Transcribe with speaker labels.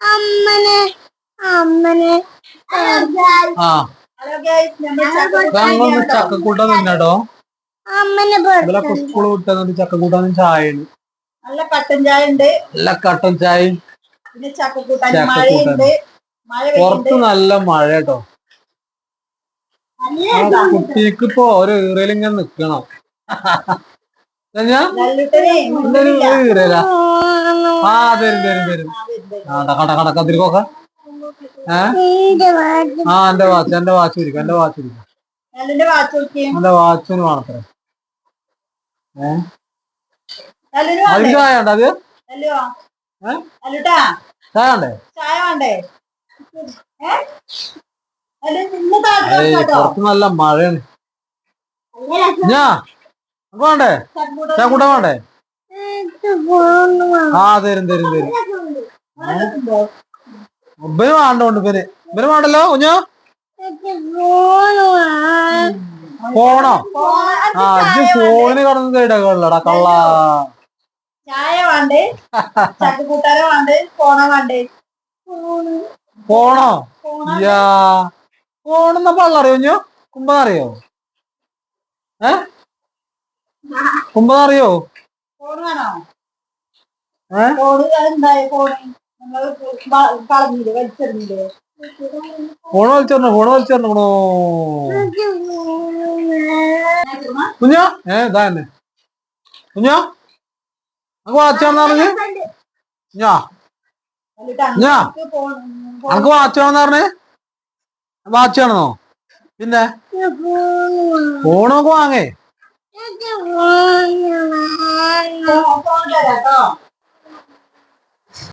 Speaker 1: അമ്മനെ അമ്മനെ.
Speaker 2: ആ.
Speaker 3: ഹലോ ഗൈസ് നമ്മൾ
Speaker 2: ഞങ്ങളൊന്ന് ചക്കക്കൂട്ടം
Speaker 1: അമ്മനെ
Speaker 2: ഇവലൊക്കെ സ്കൂൾ വിട്ടെന്നിട്ട് ചക്കക്കൂട്ടാൻ ചായയാണ്
Speaker 3: നല്ല കട്ടൻ ചായ ഉണ്ട്
Speaker 2: നല്ല കട്ടൻ ചായ
Speaker 3: പിന്നെ ചക്കക്കൂട്ടാൻ. മഴയുണ്ട്.
Speaker 2: പുറത്ത് നല്ല മഴ കേട്ടോ. കുട്ടിക്ക് ഇപ്പൊ ഒരു നിക്കണം. ഞാൻ
Speaker 3: നല്ലുട്ടനെ
Speaker 2: എന്തൊരു ഈറല ആ തരും തരും തരും ആ കട കടക്കത്തിരിക്കൊക്കെ ഏ
Speaker 1: എന്റെ വാച്ച്
Speaker 2: ആ എന്റെ വാച്ച് എന്റെ വാച്ച് ഇരിക്കും എന്റെ വാച്ച് ഇരിക്കും എന്റെ വാച്ചിന് വേണത്രേ ഏ?
Speaker 3: വേണ്ടേ?
Speaker 2: ചായ ഉണ്ടോ അത്? ഏ? ചായ ഉണ്ടേ
Speaker 3: ചായ വേണ്ടേ? ഏ?
Speaker 2: പുറത്ത് നല്ല മഴയാണ്. ഞാ വേണ്ടേ?
Speaker 3: ചായ
Speaker 2: ചാക്കൂട്ട വേണ്ടേ? ആ തരും തരും തരും? ഇവർ വേണ്ടോണ്ട് ഇവർ ഇവർ വേണ്ടല്ലോ കുഞ്ഞോ? പോണോ ആ
Speaker 3: ഇത്
Speaker 2: ഇജ്ജ്? ഫോണിന് കടന്ന് തേടക്കള്ളടാ കള്ള.
Speaker 3: ചായ വേണ്ടേ? ചക്കക്കൂട്ടാന വേണ്ടേ? ഫോണ വേണ്ടേ?
Speaker 2: പോണോ? യാ പോണെന്ന പള്ളറിയോ കുഞ്ഞോ? കുമ്പറിയോ ഏ? കുമ്പറിയോ
Speaker 3: ഫോണ്
Speaker 2: വലിച്ചെറിഞ്ഞു ഫോണ് വലിച്ചെറിഞ്ഞു കുഞ്ഞോ? ഏ ഇതാ തന്നെ കുഞ്ഞോ? നമുക്ക് വാച്ചാന്ന് പറഞ്ഞു? ഞാ ഞാ അനക്ക് പറഞ്ഞേ? വാച്ചാണെന്നോ പിന്നെ? ഫോണൊക്കെ നമുക്ക് Mau
Speaker 3: 来搞